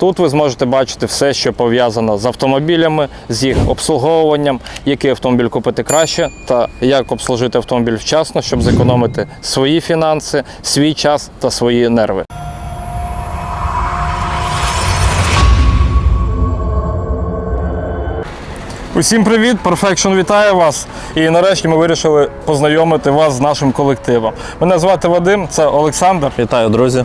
Тут ви зможете бачити все, що пов'язано з автомобілями, з їх обслуговуванням, який автомобіль купити краще, та як обслужити автомобіль вчасно, щоб зекономити свої фінанси, свій час та свої нерви. Усім привіт! Perfection вітає вас. І нарешті ми вирішили познайомити вас з нашим колективом. Мене звати Вадим, це Олександр. Вітаю, друзі.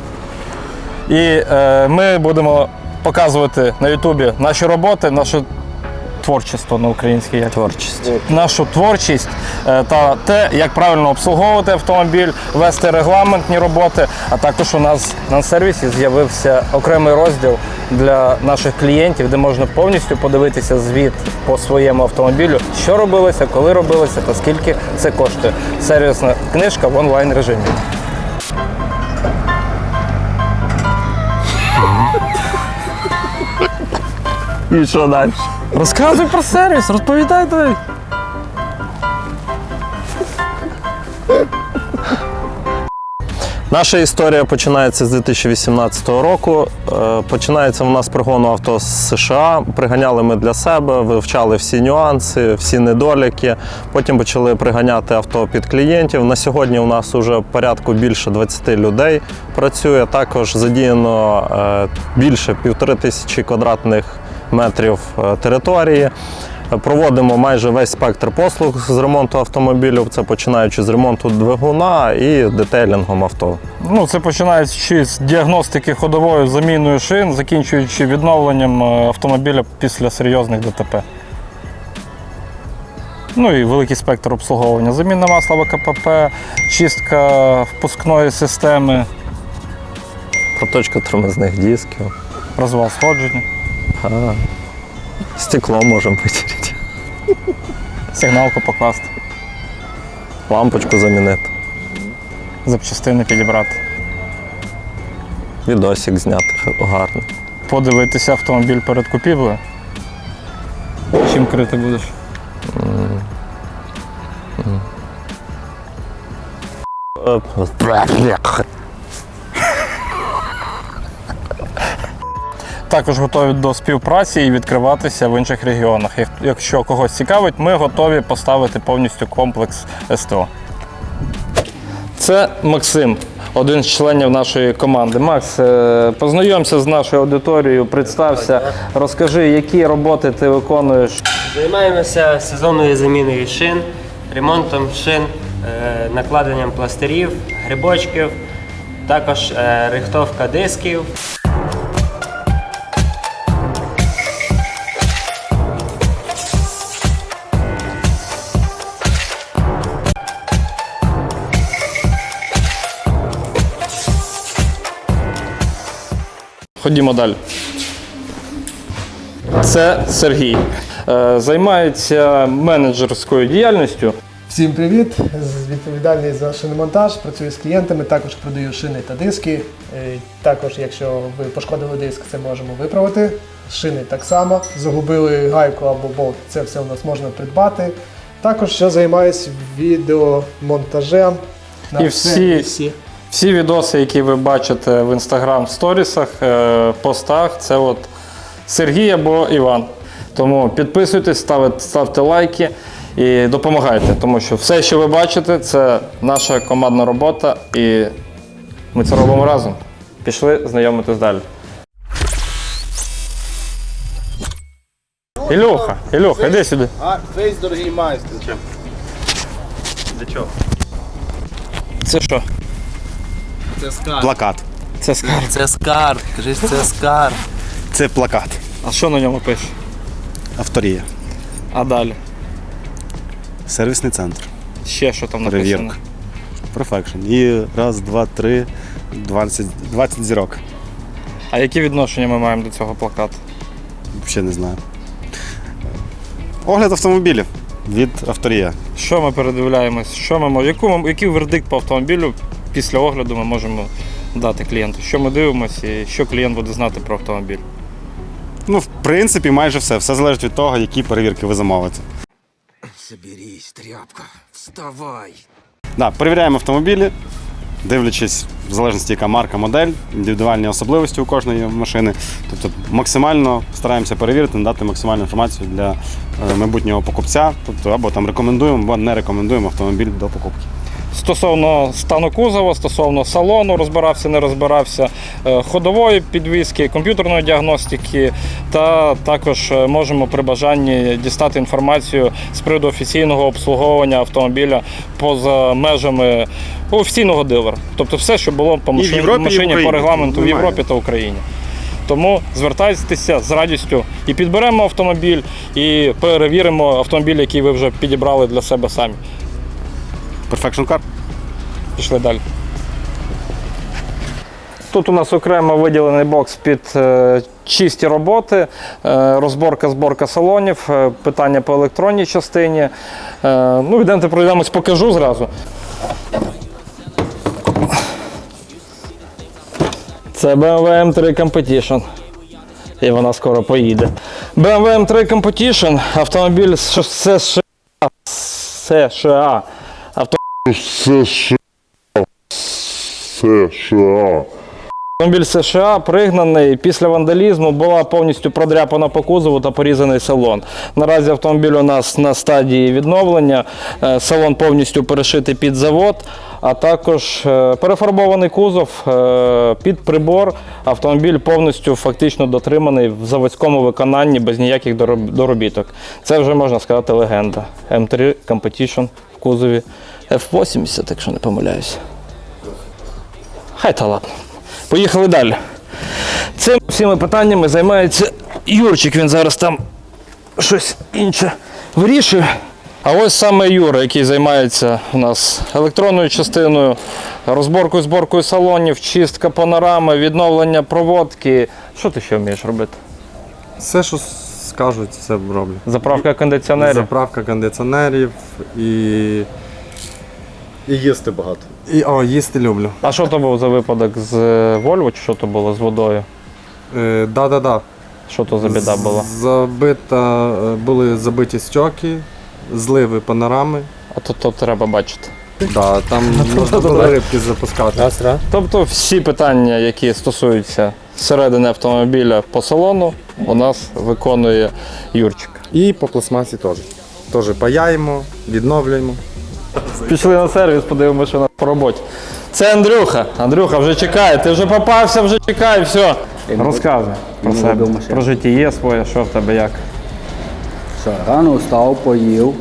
І е, ми будемо показувати на Ютубі наші роботи, наше творчество на українській, як Творчість. нашу творчість е, та те, як правильно обслуговувати автомобіль, вести регламентні роботи. А також у нас на сервісі з'явився окремий розділ для наших клієнтів, де можна повністю подивитися звіт по своєму автомобілю, що робилося, коли робилося та скільки це коштує. Сервісна книжка в онлайн режимі. І що далі? Розказуй про сервіс, розповідай давай. Наша історія починається з 2018 року. Е, Починається вона з пригону авто з США. Приганяли ми для себе, вивчали всі нюанси, всі недоліки. Потім почали приганяти авто під клієнтів. На сьогодні у нас вже порядку більше 20 людей працює. Також задіяно е, більше півтори тисячі квадратних метрів е, території. Проводимо майже весь спектр послуг з ремонту автомобілів. Це починаючи з ремонту двигуна і детейлінгом авто. Ну, це починаючи з діагностики ходової заміною шин, закінчуючи відновленням е, автомобіля після серйозних ДТП. Ну і великий спектр обслуговування. Заміна масла ВКПП, чистка впускної системи, Проточка тормозних дисків. розвал сходження, А, стекло можемо витерти. сигналку покласти, Лампочку замінити. запчастини підібрати, Відосик зняти гарно. подивитися автомобіль перед купівлею. Чим крити будеш? Також готові до співпраці і відкриватися в інших регіонах. Якщо когось цікавить, ми готові поставити повністю комплекс СТО. Це Максим, один з членів нашої команди. Макс, е, познайомся з нашою аудиторією, представся, розкажи, які роботи ти виконуєш. Займаємося сезонною заміною шин, ремонтом шин, е, накладенням пластирів, грибочків, також е, рихтовка дисків. Ходімо далі. Це Сергій. Е, Займається менеджерською діяльністю. Всім привіт! Відповідальний за шиномонтаж, працюю з клієнтами, також продаю шини та диски. Е, Також, якщо ви пошкодили диск, це можемо виправити. Шини так само. Загубили гайку або болт, це все у нас можна придбати. Також ще займаюся відеомонтажем. на І все- всі- всі. Всі відоси, які ви бачите в інстаграм сторісах, е, постах, це от Сергій або Іван. Тому підписуйтесь, ставте, ставте лайки і допомагайте, тому що все, що ви бачите, це наша командна робота, і ми це робимо разом. Пішли знайомитись далі. Ілюха, Ілюха, іди сюди. А, весь дорогий майстер. Для чого? Це що? Це скар. Плакат. Це скарб. Це скар. Кажи, це скар. Це плакат. А що на ньому пише? Авторія. А далі? Сервісний центр. Ще що там написано? Перевірка. Perfection. І раз, два, три, 20, 20 зірок. А які відношення ми маємо до цього плакату? Взагалі не знаю. Огляд автомобілів від авторія. Що ми передивляємось? Що ми мож- яку, ми- який вердикт по автомобілю після огляду ми можемо дати клієнту? Що ми дивимося і що клієнт буде знати про автомобіль? Ну, в принципі, майже все. Все залежить від того, які перевірки ви замовите. Соберись, тряпка, вставай. Да, перевіряємо автомобілі, дивлячись в залежності, яка марка, модель, індивідуальні особливості у кожної машини. Тобто максимально стараємося перевірити, надати максимальну інформацію для е, майбутнього покупця, тобто або там рекомендуємо, або не рекомендуємо автомобіль до покупки. Стосовно стану кузова, стосовно салону, розбирався, не розбирався, е, ходової підвіски, комп'ютерної діагностики, та також е, можемо при бажанні дістати інформацію з приводу офіційного обслуговування автомобіля поза межами офіційного дилера. Тобто все, що було по в машині, Європі, машині по регламенту в Європі та Україні. Тому звертайтеся з радістю і підберемо автомобіль, і перевіримо автомобіль, який ви вже підібрали для себе самі. Perfection Car. Пішли далі. Тут у нас окремо виділений бокс під е, чисті роботи, е, розборка, зборка салонів, е, питання по електронній частині. Ну, йдемте пройдемось, покажу зразу. Це BMW M3 Competition. І вона скоро поїде. BMW M3 Competition, автомобіль з США. США. Авто... США. Автомобіль США пригнаний після вандалізму була повністю продряпана по кузову та порізаний салон. Наразі автомобіль у нас на стадії відновлення. Е, Салон повністю перешитий під завод, а також е, перефарбований кузов е, під прибор. Автомобіль повністю фактично дотриманий в заводському виконанні без ніяких доробіток. Це вже можна сказати легенда. М3 Competition в кузові F80, якщо не помиляюсь. Хай та ладно. Поїхали далі. Цими всіми питаннями займається Юрчик. Він зараз там щось інше вирішує. А ось саме Юра, який займається у нас електронною частиною, розборкою, зборкою салонів, чистка панорами, відновлення проводки. Що ти ще вмієш робити? Все, що скажуть, все роблю. Заправка кондиціонерів. Заправка кондиціонерів і. І їсти багато. І о, їсти люблю. А що то був за випадок з е, Volvo, чи що то було з водою? Е, да-да-да. Що то за біда була? Забита, е, були забиті стьоки, зливи панорами. А то, то треба бачити. Да, там можна було рибки запускати. Тобто всі питання, які стосуються середини автомобіля по салону, у нас виконує Юрчик. І по пластмасі теж. Теж паяємо, відновлюємо. Пішли на сервіс, подивимося, що у нас по роботі. Це Андрюха. Андрюха вже чекає. Ти вже попався, вже чекай, все. Розказуй про себе, про життя своє, що в тебе як. Що, рано встав, поїв,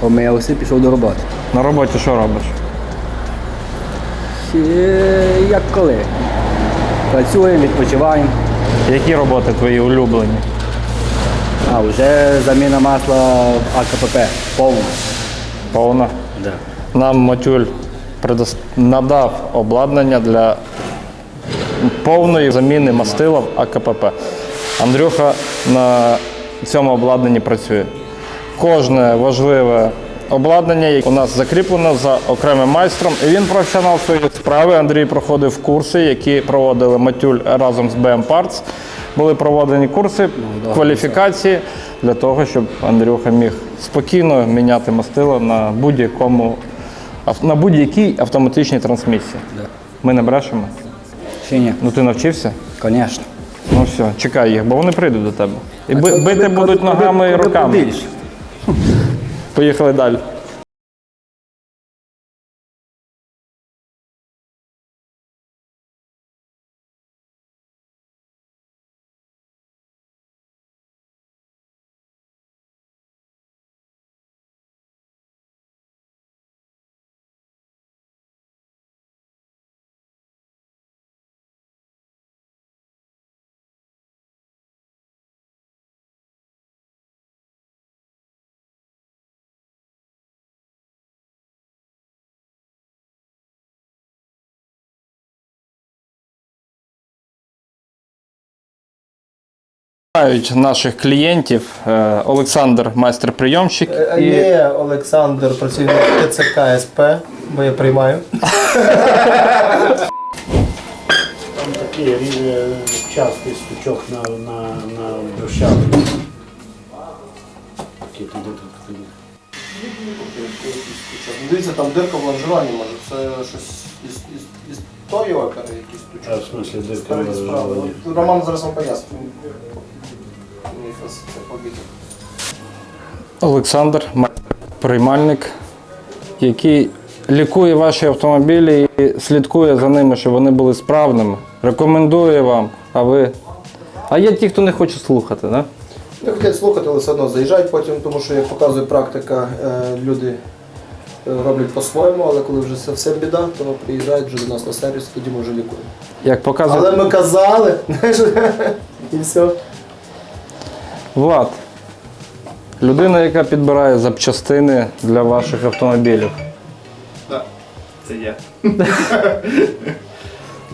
помився, пішов до роботи. На роботі що робиш? І, як коли? Працюємо, відпочиваємо, Які роботи твої улюблені? а вже заміна масла в АКПП повна. Повна. Да. Нам Матюль предос- надав обладнання для повної заміни мастила в АКПП. Андрюха на цьому обладнанні працює. Кожне важливе обладнання яке у нас закріплено за окремим майстром. І він професіонал своєї справи. Андрій проходив курси, які проводили Матюль разом з BM Parts. Були проведені курси кваліфікації для того, щоб Андрюха міг спокійно міняти мастило на будь-якому на будь-якій автоматичній трансмісії. Ми не брешемо. Чи ні? Ну ти навчився? Звісно. Ну все, чекай їх, бо вони прийдуть до тебе. І бити будуть ногами і руками. Поїхали далі. Знають наших клієнтів е, Олександр, майстер-прийомщик. І є Олександр, працює на ТЦК СП, бо я приймаю. такий рівень частий стучок на, на, на брусчатку. Такий туди, туди, туди. Дивіться, там дирка в лонжероні, може, це щось із, із, із тої опери якісь А, в смысле, де справа. е, От Роман зараз вам пояснить. Якраз це побіг. Олександр, приймальник, який лікує ваші автомобілі і слідкує за ними, щоб вони були справними. Рекомендує вам, а ви. А є ті, хто не хоче слухати, да? Не хотять слухати, але все одно заїжджають потім, тому що, як показує практика, е, люди е, роблять по-своєму, але коли вже все біда, то приїжджають вже до нас на сервіс, тоді ми вже лікуємо. Як показує Але ми казали, і все. Влад. Людина, яка підбирає запчастини для ваших автомобілів. Це є.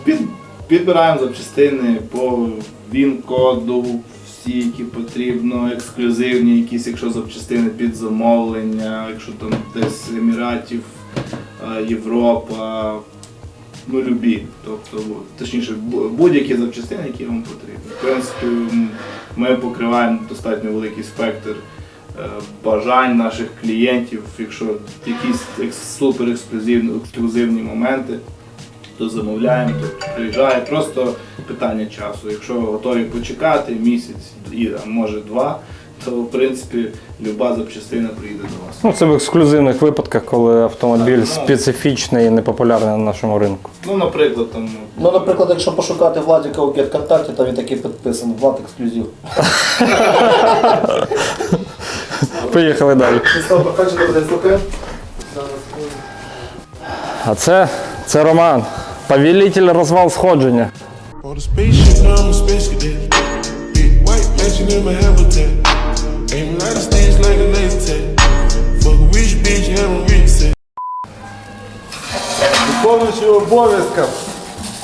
Під, підбираємо запчастини по він-коду, всі, які потрібно, ексклюзивні, якісь, якщо запчастини під замовлення, якщо там десь Еміратів, е, Європа, ну любі. Тобто, точніше, будь-які запчастини, які вам потрібні. В принципі, ми покриваємо достатньо великий спектр е, бажань наших клієнтів, якщо якісь супер ексклюзивні, ексклюзивні моменти, то замовляємо, то приїжджає. Просто питання часу. Якщо готові почекати місяць і може два, то в принципі люба запчастина приїде до вас. Ну, це в ексклюзивних випадках, коли автомобіль Так, ну. специфічний і непопулярний на нашому ринку. Ну, наприклад, там Ну, наприклад, якщо пошукати Владіка у GetContact, то він такий підписаний, Влад ексклюзив. Поїхали далі. А це, це Роман, повелитель розвал сходження. Виконуючи обов'язків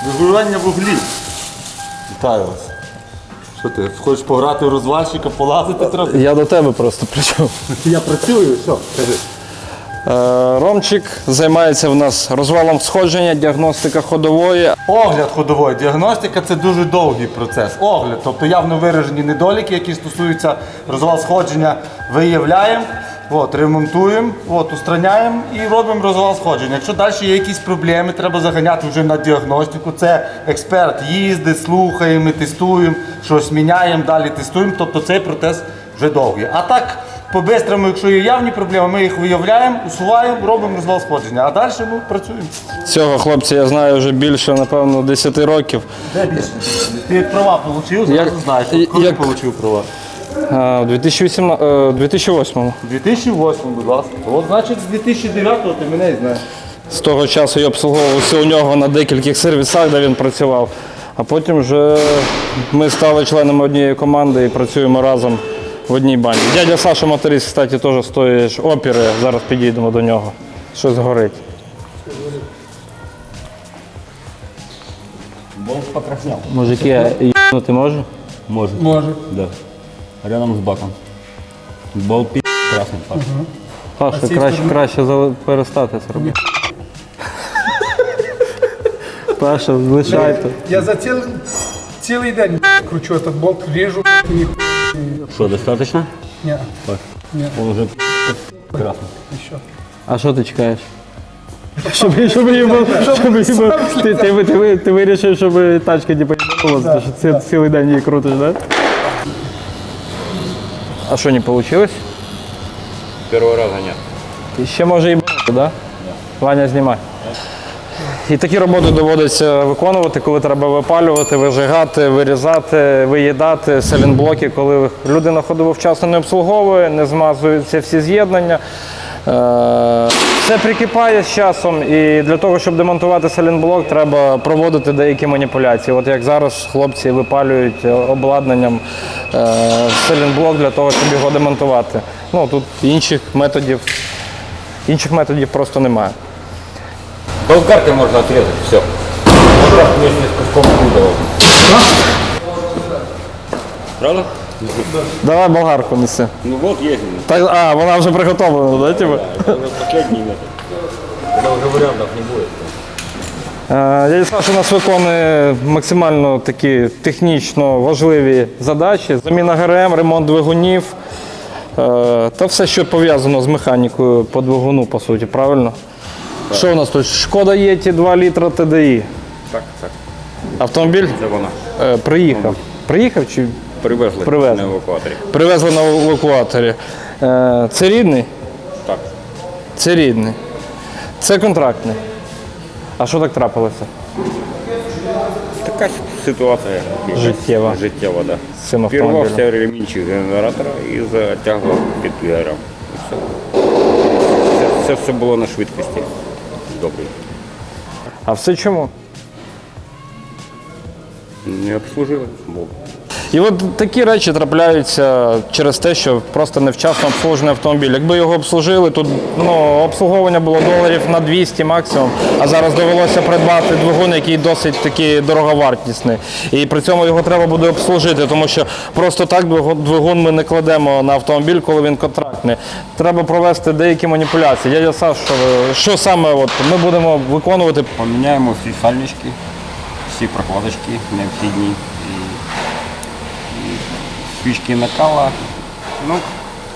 регулювання вуглів. Вітаю вас. Що ти, хочеш пограти в розвальщика, полазити трохи? Я до тебе просто прийшов. Я працюю, все, кажи. Е, Ромчик займається в нас розвалом сходження, діагностика ходової. Огляд ходової діагностика це дуже довгий процес. Огляд, тобто явно виражені недоліки, які стосуються розвал сходження, виявляємо, от, ремонтуємо, от, устраняємо і робимо розвал сходження. Якщо далі є якісь проблеми, треба заганяти вже на діагностику. Це експерт їздить, слухає, ми тестуємо, щось міняємо, далі тестуємо. Тобто цей процес вже довгий. А так, по-бистрому, якщо є явні проблеми, ми їх виявляємо, усуваємо, робимо розвал сходження. А далі ми працюємо. Цього хлопця я знаю вже більше, напевно, 10 років. Де більше? Ти права отримав, Як- знаєш. Коли як- отримав права? У 2018, е, 2008 2008, будь ласка. От значить з 2009 ти мене і знаєш. З того часу я обслуговувався у нього на декількох сервісах, де він працював. А потім вже ми стали членами однієї команди і працюємо разом в одній банді. Дядя Саша Моторіст, кстати, теж з тої ж опери. Зараз підійдемо до нього. Щось горить. Болт покрасняв. Мужики, а ти може? Може. Може. Да. Рядом з баком. Болт пі красний паш. Паша, краще, краще за- перестати це робити. Паша, лишайте. Я за цілий, цілий день кручу этот болт, ріжу і ні Що, достатньо? Ні. Он уже красний. А що ти чекаєш? Щоб, щоб її був, щоб її був. Ти, ти, ви- ти, ви- ти вирішив, щоб тачка не поїхала, тому що ці- цілий день її крутиш, так? Да? А що, не вийшло? Перший раз ганяв. І ще може і бути, так? Да? Ваня, знімай. І такі роботи доводиться виконувати, коли треба випалювати, вижигати, вирізати, виїдати селінблоки, коли людина ходово вчасно не обслуговує, не змазуються всі з'єднання. Е, Все прикипає з часом, і для того, щоб демонтувати селінблок, треба проводити деякі маніпуляції. От як зараз хлопці випалюють обладнанням е, селінблок для того, щоб його демонтувати. Ну тут інших методів, інших методів просто немає. Болгаркой можно отрезать, все. Вместе с куском кузова. Правда? Давай болгарку неси. Ну вот есть. Так, а, вона вже приготовлена, да, типу? Это уже последний метод. Когда уже вариантов не будет. Е, Дядя Саша у нас виконує максимально такі технічно важливі задачі. Заміна ГРМ, ремонт двигунів е, та все, що пов'язано з механікою по двигуну, по суті, правильно? Що у нас тут? Шкода є ті 2 літра TDI. Так, так. Автомобіль Це вона. е, приїхав. Приїхав чи Привезли Привезли. на евакуаторі. привезли на евакуаторі? Е, це рідний? Так. Це рідний. Це контрактний. А що так трапилося? Така ситуація. якась Життєва. Життєва, так. З цим автомобілем. Пірвався ремінчик генератора і затягував під. І все. Це, це все було на швидкості. Добре. А все чому? Не обслужили. Бо І от такі речі трапляються через те, що просто невчасно обслужений автомобіль. Якби його обслужили, тут ну, обслуговування було доларів на 200 максимум, а зараз довелося придбати двигун, який досить таки дороговартісний. І при цьому його треба буде обслужити, тому що просто так двигун ми не кладемо на автомобіль, коли він контрактний. Треба провести деякі маніпуляції. Дядя Саш, що саме от ми будемо виконувати? поміняємо всі сальнички, всі прокладочки необхідні. Свічки накала. Ну,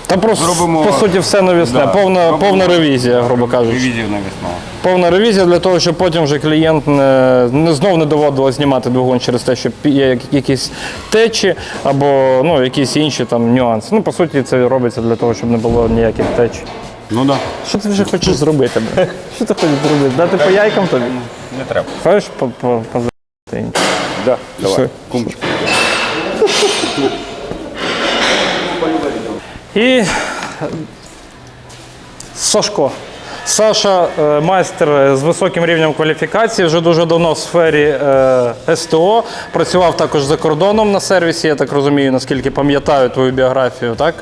Та просто Зробимо- по суті все навісне, Да, повна, зробимо повна ревізія, грубо кажучи. ревізію навісно. Повна ревізія для того, щоб потім вже клієнт не, не знов не доводилось знімати двигун через те, що пі- є як- якісь течі або ну, якісь інші там нюанси. Ну, по суті, це робиться для того, щоб не було ніяких теч. Ну так. Що ти вже хочеш зробити? бля? Що ти хочеш зробити? Дати по яйкам тобі? Не треба. Хочеш по, по, по... Да, давай. Все. Кумчик. І Сашко. Саша е, майстер з високим рівнем кваліфікації, вже дуже давно в сфері е, СТО. Працював також за кордоном на сервісі, я так розумію, наскільки пам'ятаю твою біографію, так?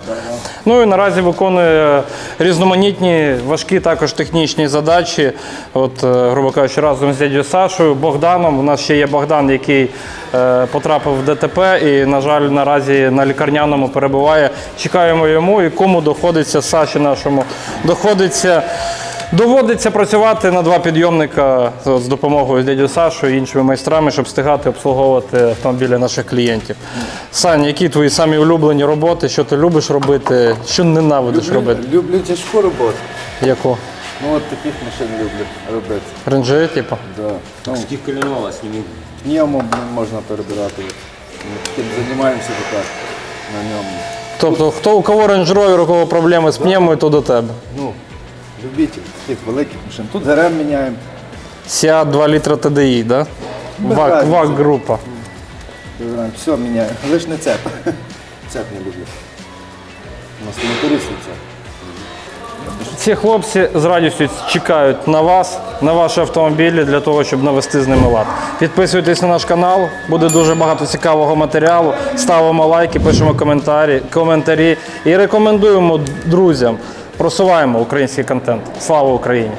Ну і наразі виконує різноманітні, важкі також технічні задачі. От, е, грубо кажучи, разом з дядю Сашою, Богданом. У нас ще є Богдан, який е, потрапив в ДТП і, на жаль, наразі на лікарняному перебуває. Чекаємо йому і кому доходиться Саші нашому. Доходиться. Доводиться працювати на два підйомника з допомогою дядю Сашою і іншими майстрами, щоб встигати обслуговувати автомобілі наших клієнтів. Сань, які твої самі улюблені роботи, що ти любиш робити, що ненавидиш робити? Люблю тяжку роботу. Яку? Ну от таких машин люблю робити. Ренджи, типу? Да. Ну, Скільки коленова снімі. ньому можна перебирати. Ми таким займаємося тепер на ньому. Тобто, хто у кого Rover, у кого проблеми з пневмою, то до тебе. Ну, любитель таких великих машин. Тут ГРМ міняємо. Сіа 2 літра TDI, да? Без ВАК, разниці. ВАК група. Все міняємо. Лиш не цеп. Цеп не люблю. У нас мотористи цеп. Ці хлопці з радістю чекають на вас, на ваші автомобілі для того, щоб навести з ними лад. Підписуйтесь на наш канал, буде дуже багато цікавого матеріалу. Ставимо лайки, пишемо коментарі, коментарі і рекомендуємо друзям. Просуваємо український контент. Слава Україні!